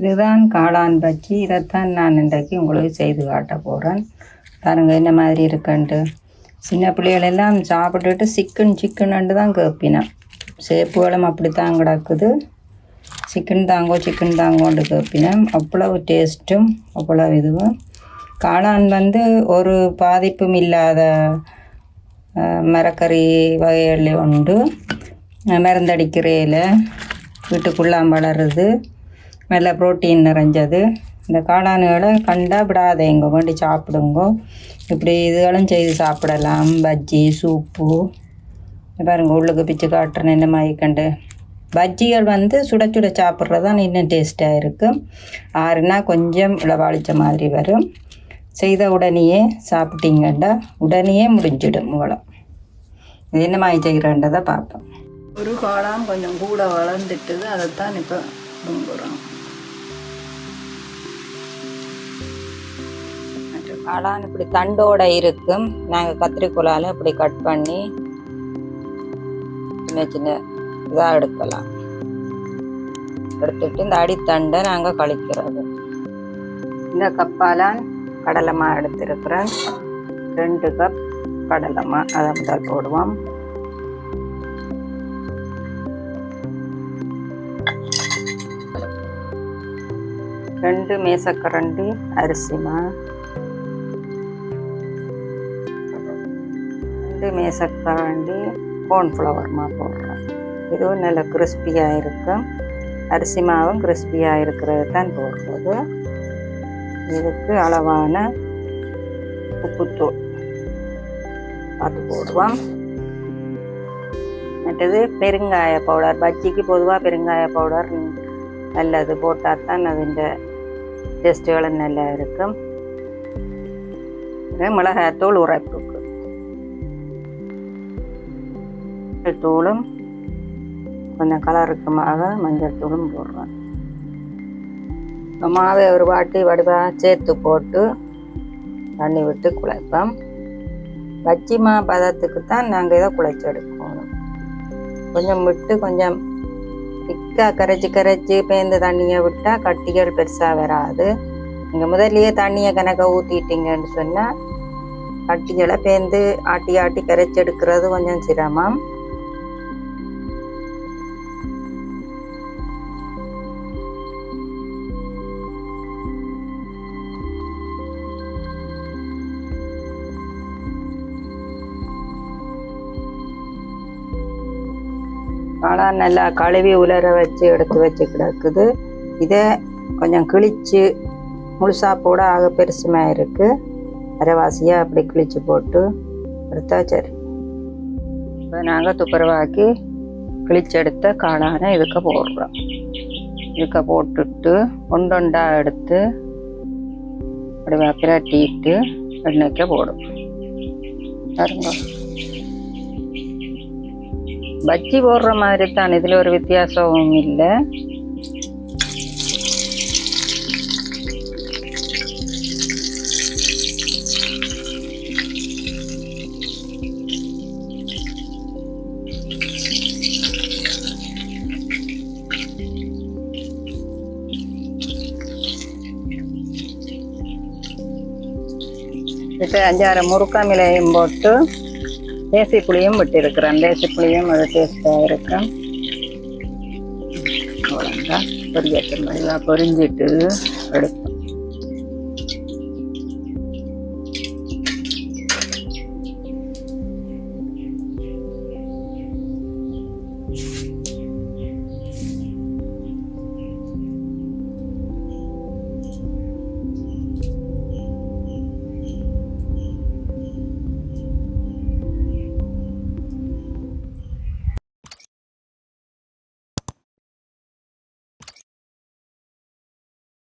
இதுதான் காளான் பஜ்ஜி. இதைத்தான் நான் இன்றைக்கு உங்களுக்கு செய்து காட்ட போகிறேன் பாருங்கள் என்ன மாதிரி இருக்குன்ட்டு. சின்ன பிள்ளைகளெல்லாம் சாப்பிட்டுட்டு சிக்கன் சிக்கன்ட்டு தான் கேட்பினேன் சேப்புகளும் அப்படித்தான் கிடக்குது. சிக்கன் தாங்கோ சிக்கன் தாங்கோண்டு கேப்பினேன். அவ்வளவு டேஸ்ட்டும் அவ்வளவு இதுவும். காளான் வந்து ஒரு பாதிப்பும் இல்லாத மரக்கறி வகைகளில் உண்டு. அஹ், மருந்தடிக்கிறையில் வீட்டுக்குள்ளாம் வளருது நல்ல புரோட்டீன் நிறைஞ்சது. இந்த காளான்களை கண்டா விடாதேங்க வேண்டி சாப்பிடுங்க. இப்படி இதுகளும் செய்து சாப்பிடலாம். பஜ்ஜி சூப்பு. பாருங்க உள்ளுக்கு பிச்சு காட்டுறேன் என்ன மாதிரி கண்டு. பஜ்ஜிகள் வந்து சுட சுட சாப்பிட்றது தான் இன்னும் டேஸ்ட்டாக இருக்கும் ஆறுனா கொஞ்சம் இளவாளிச்ச மாதிரி வரும். செய்த உடனேயே சாப்பிட்டீங்கண்டா உடனேயே முடிஞ்சிடும் இவ்வளோ இது என்ன மாதிரி செய்கிறேன்றதை பார்ப்போம். ஒரு காளான் கொஞ்சம் கூட வளர்ந்துட்டுது அதைத்தான் இப்போ விரும்புகிறோம் அடான் இப்படி தண்டோட இருக்கும். நாங்கள் கத்திரிக்கோலால் இப்படி கட் பண்ணி சின்ன சின்ன இதாக எடுக்கலாம். எடுத்துட்டு இந்த அடித்தண்டை நாங்கள் கழிக்கிறது. இந்த கப்பாலான் கடலைமா எடுத்திருக்கிறேன். ரெண்டு கப் கடலைமா அதை முதல் போடுவோம். ரெண்டு மேசக்கரண்டி அரிசிமா. ரெண்டு மேசக்காரண்டி கார்ன்ஃப்ளவர் மாவு போடுறேன் இதுவும் நல்லா கிறிஸ்பியாக இருக்கும் அரிசி மாவும் கிறிஸ்பியாக இருக்கிறது தான் போடுறது. இதுக்கு அளவான உப்புத்தூள் பார்த்து போடுவோம். மற்றது பெருங்காய பவுடர் பஜ்ஜிக்கு பொதுவாக பெருங்காய பவுடர் நல்லது. போட்டால் தான் அதிൻ്റെ டேஸ்ட்டுகளும் நல்லா இருக்கும். மிளகாய்த்தூள் உரைப்புக்கு. தூளும் கொஞ்சம் கலருக்குமாக மஞ்சள் தூளும் போடுறேன். மாவை ஒரு வாட்டி வடிவாக சேர்த்து போட்டு தண்ணி விட்டு குழைப்போம். பச்சிமா மா பதத்துக்கு தான் நாங்கள் இதை குழைச்சி எடுக்கணும். கொஞ்சம் விட்டு கொஞ்சம் திக்காக கரைச்சி கரைச்சி பேந்து தண்ணியை விட்டால் கட்டிகள் பெருசாக வராது. நீங்கள் முதல்லையே தண்ணியை கணக்க ஊற்றிட்டீங்கன்னு சொன்னால் கட்டிகளை பேந்து ஆட்டி ஆட்டி கரைச்சி எடுக்கிறது கொஞ்சம் சிரமம். ஆனால் நல்லா கழுவி உலர வச்சு எடுத்து வச்சு கிடக்குது. இதை கொஞ்சம் கிழிச்சு முழுசா போட ஆக பெருசுமாக இருக்குது அரைவாசியாக அப்படி கிழிச்சு போட்டு எடுத்தா சரி. இப்போ நாங்கள் துப்புரவாக்கி கிழிச்செடுத்த காளானை இதுக்கு போடுறோம். இதுக்க போட்டுட்டு ஒண்டொண்டா எடுத்து அப்படி பிரட்டிட்டு எண்ணெய்க்க போடும் பாருங்க. பஜ்ஜி போடுற மாதிரி தான் இதுல ஒரு வித்தியாசமும் இல்லை. இப்போ அஞ்சாறு முறுக்க மிளையும் போட்டு தேசி புளியும் விட்டிருக்கிறேன். தேசி புளியும் அது டேஸ்டாக இருக்கும். அவ்வளோதான் பொரியட்டும் மெதுவாக பொரிஞ்சிட்டு எடுப்போம்